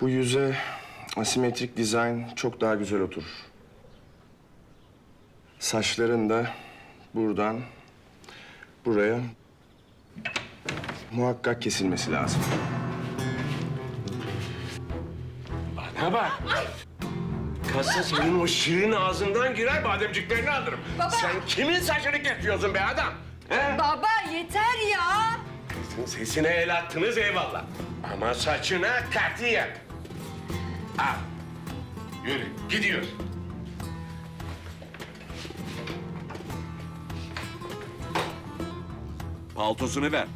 Bu yüze asimetrik dizayn çok daha güzel oturur. Saçların da buradan buraya muhakkak kesilmesi lazım. Bana bak. Kasa senin o şirin ağzından girer bademciklerini alırım. Sen kimin saçını kesiyorsun be adam? He? Baba yeter ya. Sesine el attınız eyvallah. Ama saçına katiyen. Al. Yürü gidiyoruz. Paltosunu ver.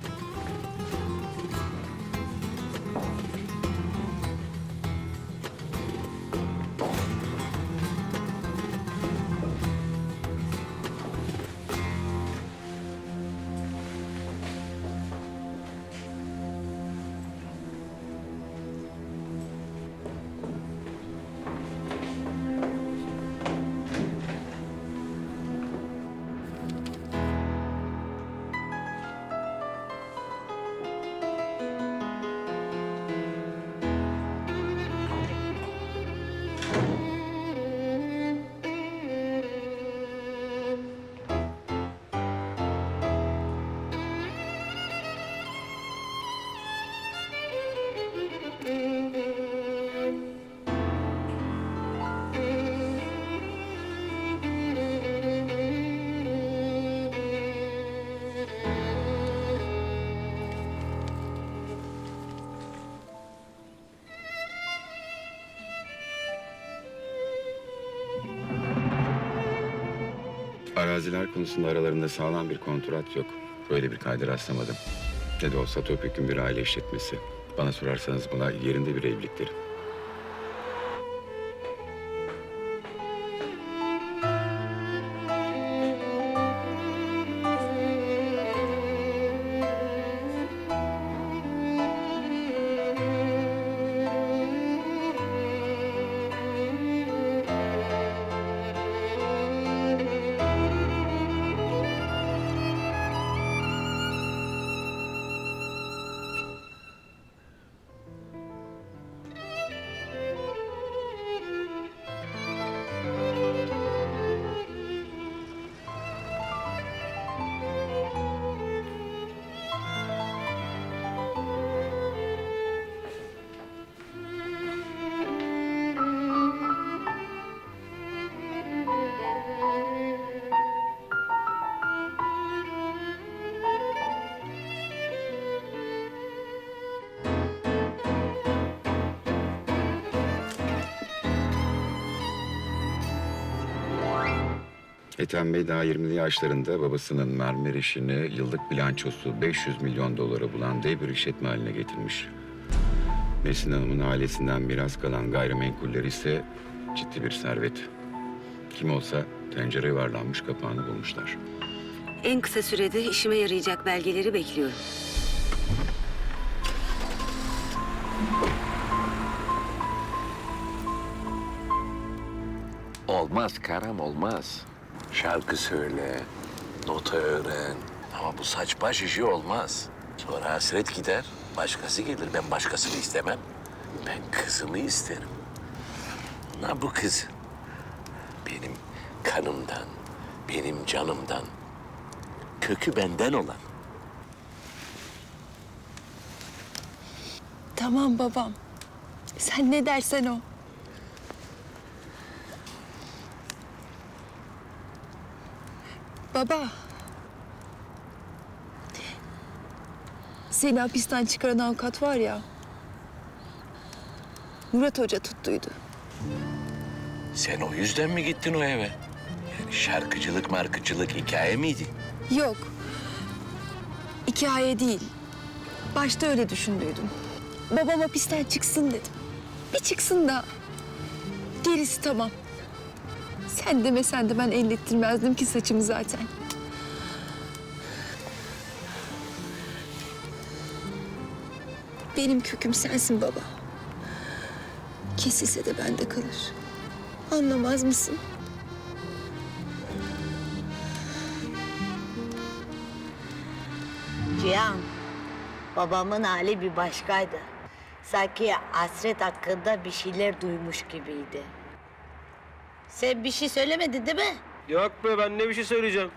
Araziler konusunda aralarında sağlam bir kontrat yok. Böyle bir kayda rastlamadım. Ne de olsa Topyekun bir aile işletmesi. Bana sorarsanız buna yerinde bir evlilik Ethem Bey daha 20'li yaşlarında babasının mermer işini yıllık bilançosu 500 milyon dolara bulan dev bir işletme haline getirmiş. Mesin Hanım'ın ailesinden miras kalan gayrimenkuller ise ciddi bir servet. Kim olsa tencere yuvarlanmış kapağını bulmuşlar. En kısa sürede işime yarayacak belgeleri bekliyorum. Olmaz Karam olmaz. Şarkı söyle, nota öğren. Ama bu saç baş işi olmaz. Sonra hasret gider, başkası gelir. Ben başkasını istemem. Ben kızımı isterim. Na bu kız benim kanımdan, benim canımdan, kökü benden olan. Tamam babam. Sen ne dersen o. Baba. Seni hapisten çıkaran avukat var ya. Murat Hoca tuttuydu. Sen o yüzden mi gittin o eve? Yani şarkıcılık markıcılık hikaye miydi? Yok. Hikaye değil. Başta öyle düşündüydüm. Babam hapisten çıksın dedim. Bir çıksın da gerisi tamam. Sen demesen de ben ellettirmezdim ki saçımı zaten. Benim köküm sensin baba. Kesilse de bende kalır. Anlamaz mısın? Cihan, babamın hali bir başkaydı. Sanki hasret hakkında bir şeyler duymuş gibiydi. Sen bir şey söylemedin değil mi? Yok be ben ne bir şey söyleyeceğim.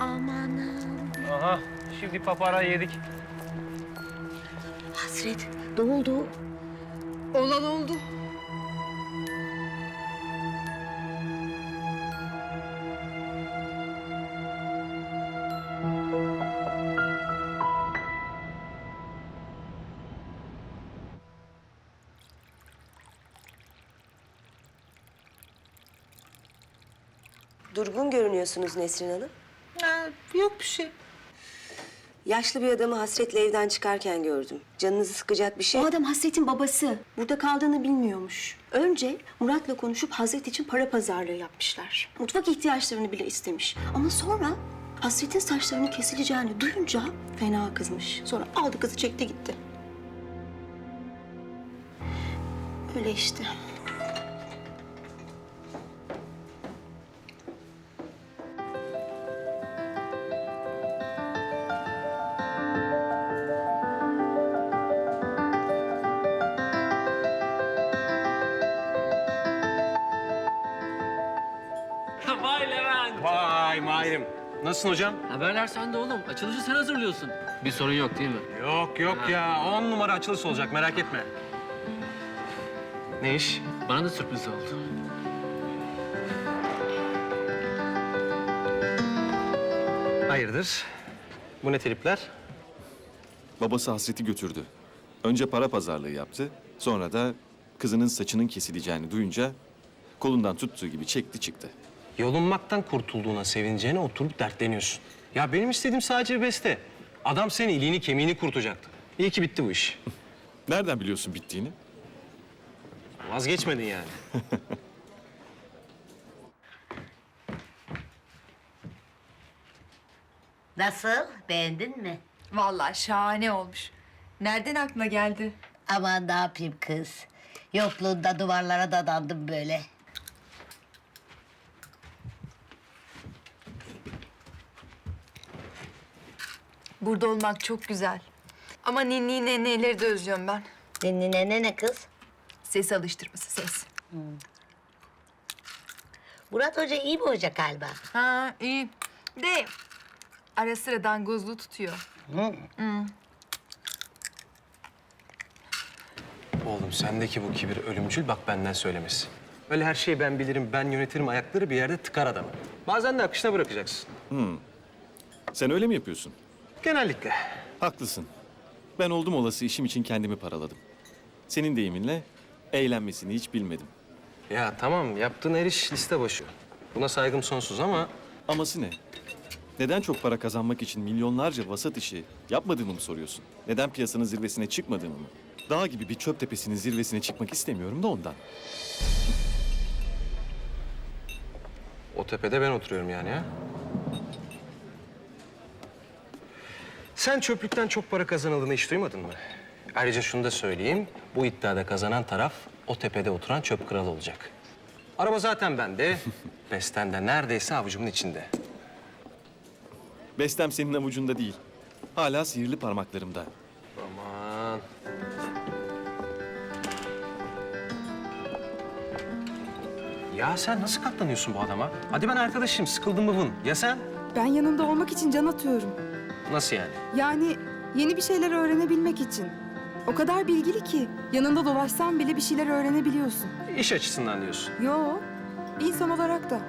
Amanım. Aha şimdi papara yedik. Hasret ne oldu? Olan oldu. Durgun görünüyorsunuz Nesrin Hanım. yok bir şey. Yaşlı bir adamı hasretle evden çıkarken gördüm. Canınızı sıkacak bir şey. O adam Hasret'in babası. Burada kaldığını bilmiyormuş. Önce Murat'la konuşup Hasret için para pazarlığı yapmışlar. Mutfak ihtiyaçlarını bile istemiş. Ama sonra Hasret'in saçlarının kesileceğini duyunca fena kızmış. Sonra aldı kızı çekti gitti. Öyle işte. Vay Levent. Vay Mahir'im. Nasılsın hocam? Haberler sende oğlum. Açılışı sen hazırlıyorsun. Bir sorun yok değil mi? Yok yok ya. On numara açılış olacak merak etme. Ne iş? Bana da sürpriz oldu. Hayırdır? Bu ne tripler? Babası hasreti götürdü. Önce para pazarlığı yaptı. Sonra da kızının saçının kesileceğini duyunca kolundan tuttuğu gibi çekti çıktı. Yolunmaktan kurtulduğuna sevineceğine oturup dertleniyorsun. Ya benim istediğim sadece bir beste. Adam senin iliğini kemiğini kurtacaktı. İyi ki bitti bu iş. Nereden biliyorsun bittiğini? Vazgeçmedin yani. Nasıl? Beğendin mi? Vallahi şahane olmuş. Nereden aklına geldi? Aman ne yapayım kız. Yokluğunda duvarlara dadandım böyle. Burada olmak çok güzel. Ama ninni nenneleri de özlüyorum ben. Ninni ne ne kız? Ses alıştırması ses. Murat Hoca iyi bir hoca galiba. Ha iyi. De ara sıra dangozluğu tutuyor. Oğlum sendeki bu kibir ölümcül bak benden söylemesi. Öyle her şeyi ben bilirim, ben yönetirim ayakları bir yerde tıkar adamı. Bazen de akışına bırakacaksın. Sen öyle mi yapıyorsun? Genellikle. Haklısın. Ben oldum olası işim için kendimi paraladım. Senin deyiminle eğlenmesini hiç bilmedim. Ya tamam yaptığın her iş liste başı. Buna saygım sonsuz ama Aması ne? Neden çok para kazanmak için milyonlarca vasat işi yapmadığımı mı soruyorsun? Neden piyasanın zirvesine çıkmadığımı mı? Dağ gibi bir çöp tepesinin zirvesine çıkmak istemiyorum da ondan. o tepede ben oturuyorum yani ha. Sen çöplükten çok para kazanıldığını hiç duymadın mı? Ayrıca şunu da söyleyeyim. Bu iddiada kazanan taraf o tepede oturan çöp kralı olacak. Araba zaten bende. Besten de neredeyse avucumun içinde. Bestem senin avucunda değil. Hala sihirli parmaklarımda. Aman. Ya sen nasıl katlanıyorsun bu adama? Hadi ben arkadaşım, sıkıldım mı bun? Ya sen? Ben yanında olmak için can atıyorum. Nasıl yani? Yani yeni bir şeyler öğrenebilmek için. O kadar bilgili ki yanında dolaşsan bile bir şeyler öğrenebiliyorsun. İş açısından diyorsun. Yo, insan olarak da.